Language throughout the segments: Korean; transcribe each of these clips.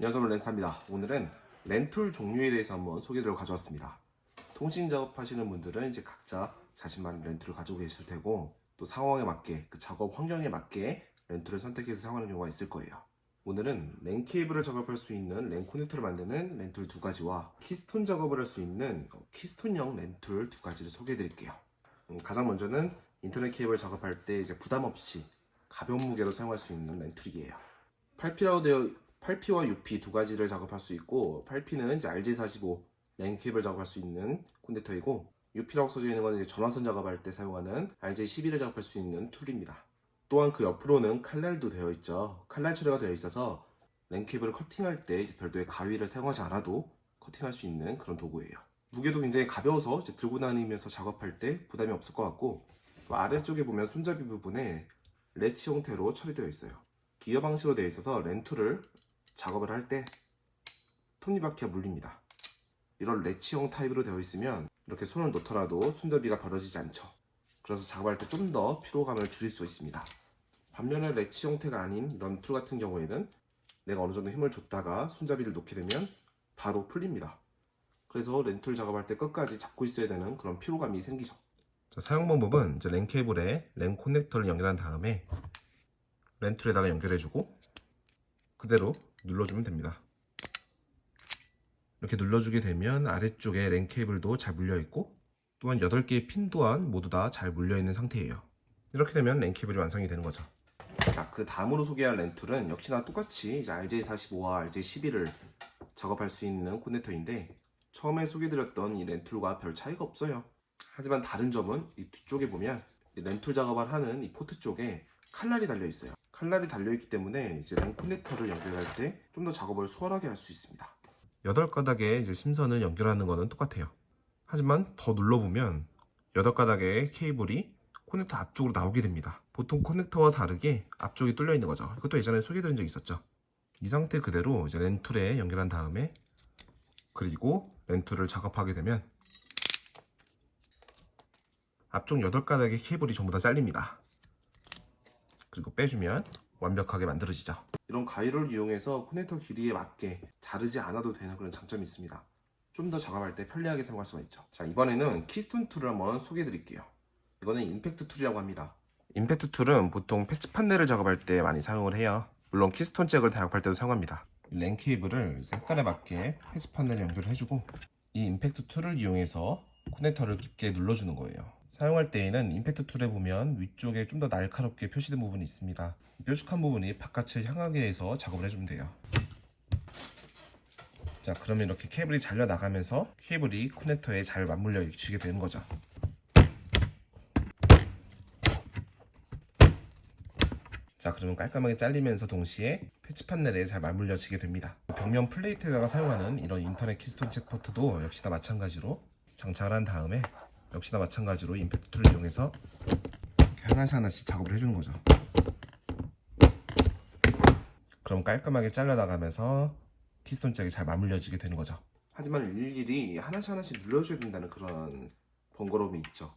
안녕하세요 렌스타입니다. 오늘은 렌툴 종류에 대해서 한번 소개를 가져왔습니다. 통신 작업 하시는 분들은 이제 각자 자신만의 렌툴을 가지고 계실 테고 또 상황에 맞게 그 작업 환경에 맞게 렌툴을 선택해서 사용하는 경우가 있을 거예요. 오늘은 랜 케이블을 작업할 수 있는 랜 코넥터를 만드는 렌툴 두 가지와 키스톤 작업을 할 수 있는 어, 키스톤형 렌툴 두 가지를 소개해 드릴게요. 음, 가장 먼저는 인터넷 케이블 작업할 때 이제 부담 없이 가벼운 무게로 사용할 수 있는 렌툴이에요. 8P라고 되어 8P와 UP 두 가지를 작업할 수 있고 8P는 이제 RJ45 랜 케이블 작업할 수 있는 콘덴터이고 UP라고 써져 있는 건 이제 전화선 작업할 때 사용하는 RJ11을 작업할 수 있는 툴입니다. 또한 그 옆으로는 칼날도 되어 있죠. 칼날 처리가 되어 있어서 랜 케이블을 커팅할 때 별도의 가위를 사용하지 않아도 커팅할 수 있는 그런 도구예요. 무게도 굉장히 가벼워서 들고 다니면서 작업할 때 부담이 없을 것 같고 또 아래쪽에 보면 손잡이 부분에 레치 형태로 처리되어 있어요. 기어 방식으로 되어 있어서 렌툴을 작업을 할 때 톱니바퀴가 물립니다. 이런 레치형 타입으로 되어 있으면 이렇게 손을 놓더라도 손잡이가 벌어지지 않죠. 그래서 작업할 때 좀 더 피로감을 줄일 수 있습니다. 반면에 레치 형태가 아닌 이런 툴 같은 경우에는 내가 어느 정도 힘을 줬다가 손잡이를 놓게 되면 바로 풀립니다. 그래서 렌툴 작업할 때 끝까지 잡고 있어야 되는 그런 피로감이 생기죠. 사용 방법은 이제 랜 케이블에 랜 커넥터를 연결한 다음에 렌툴에다가 연결해주고 그대로 눌러주면 됩니다. 이렇게 눌러주게 되면 아래쪽에 랜 케이블도 잘 물려있고 또한 8개의 핀 또한 모두 다 잘 물려있는 상태예요. 이렇게 되면 랜 케이블이 완성이 되는 거죠. 자, 그 다음으로 소개할 렌툴은 역시나 똑같이 이제 RJ45와 RJ11을 작업할 수 있는 코넥터인데 처음에 소개드렸던 이 렌툴과 별 차이가 없어요. 하지만 다른 점은 이 뒤쪽에 보면 이 렌툴 작업을 하는 이 포트 쪽에 칼날이 달려 있어요. 칼날이 달려 있기 때문에 이제 랜 커넥터를 연결할 때 좀 더 작업을 수월하게 할 수 있습니다. 8가닥의 이제 심선을 연결하는 거는 똑같아요. 하지만 더 눌러보면 8가닥의 케이블이 커넥터 앞쪽으로 나오게 됩니다. 보통 커넥터와 다르게 앞쪽이 뚫려 있는 거죠. 이것도 예전에 소개드린 적 있었죠. 이 상태 그대로 이제 렌툴에 연결한 다음에 그리고 렌툴을 작업하게 되면 앞쪽 8가닥의 케이블이 전부 다 잘립니다. 그리고 빼주면 완벽하게 만들어지죠. 이런 가위를 이용해서 커넥터 길이에 맞게 자르지 않아도 되는 그런 장점이 있습니다. 좀 더 작업할 때 편리하게 사용할 수가 있죠. 자, 이번에는 키스톤 툴을 한번 소개해 드릴게요. 이거는 임팩트 툴이라고 합니다. 임팩트 툴은 보통 패치 판넬을 작업할 때 많이 사용을 해요. 물론 키스톤 잭을 작업할 때도 사용합니다. 랜 케이블을 색깔에 맞게 패치 판넬에 연결을 해주고 이 임팩트 툴을 이용해서 커넥터를 깊게 눌러주는 거예요. 사용할 때에는 임팩트 툴에 보면 위쪽에 좀 더 날카롭게 표시된 부분이 있습니다. 이 뾰족한 부분이 바깥을 향하게 해서 작업을 해주면 돼요. 자, 그러면 이렇게 케이블이 잘려 나가면서 케이블이 커넥터에 잘 맞물려 지게 되는 거죠. 자, 그러면 깔끔하게 잘리면서 동시에 패치 판넬에 잘 맞물려지게 됩니다. 벽면 플레이트에다가 사용하는 이런 인터넷 키스톤 잭 포트도 역시 나 마찬가지로 장착을 한 다음에 역시나 마찬가지로 임팩트 툴을 이용해서 하나씩 하나씩 작업을 해주는 거죠. 그럼 깔끔하게 잘려 나가면서 키스톤 잭이 잘 맞물려지게 되는 거죠. 하지만 일일이 하나씩 하나씩 눌러줘야 된다는 그런 번거로움이 있죠.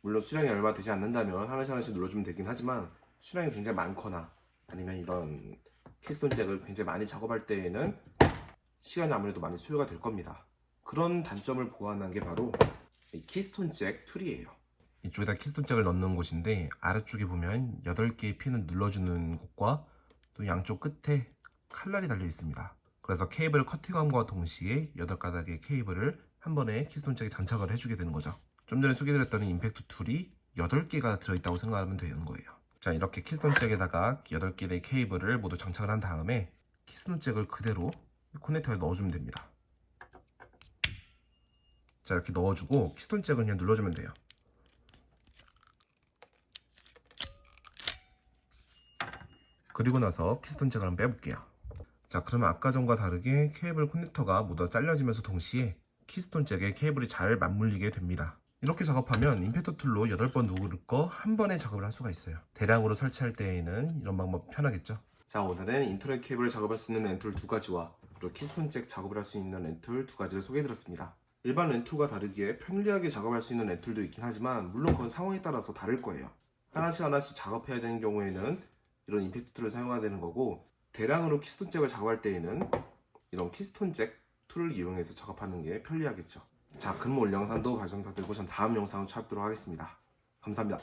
물론 수량이 얼마 되지 않는다면 하나씩 하나씩 눌러주면 되긴 하지만 수량이 굉장히 많거나 아니면 이런 키스톤 잭을 굉장히 많이 작업할 때에는 시간이 아무래도 많이 소요가 될 겁니다. 그런 단점을 보완한 게 바로 이 키스톤 잭 툴이에요. 이쪽에다 키스톤 잭을 넣는 곳인데 아래쪽에 보면 8개의 핀을 눌러주는 곳과 또 양쪽 끝에 칼날이 달려 있습니다. 그래서 케이블 커팅함과 동시에 8가닥의 케이블을 한 번에 키스톤 잭에 장착을 해주게 되는 거죠. 좀 전에 소개드렸던 임팩트 툴이 8개가 들어있다고 생각하면 되는 거예요. 자 이렇게 키스톤 잭에다가 8개의 케이블을 모두 장착을 한 다음에 키스톤 잭을 그대로 커넥터에 넣어주면 됩니다. 자 이렇게 넣어주고 키스톤 잭을 그냥 눌러주면 돼요. 그리고 나서 키스톤 잭을 한번 빼볼게요. 자 그러면 아까 전과 다르게 케이블 커넥터가 모두 다 잘려지면서 동시에 키스톤 잭에 케이블이 잘 맞물리게 됩니다. 이렇게 작업하면 임팩터 툴로 8번 누르고 한 번에 작업을 할 수가 있어요. 대량으로 설치할 때에는 이런 방법 편하겠죠. 자 오늘은 인터넷 케이블을 작업할 수 있는 렌툴 두 가지와 그리고 키스톤 잭 작업을 할 수 있는 렌툴 두 가지를 소개해드렸습니다. 일반 렌툴과 다르게 편리하게 작업할 수 있는 렌툴도 있긴 하지만 물론 그건 상황에 따라서 다를 거예요. 하나씩 하나씩 작업해야 되는 경우에는 이런 임팩트 툴을 사용해야 되는 거고 대량으로 키스톤 잭을 작업할 때에는 이런 키스톤 잭 툴을 이용해서 작업하는 게 편리하겠죠. 자, 그럼 오늘 영상도 부탁드리고 전 다음 영상을 찾도록 하겠습니다. 감사합니다.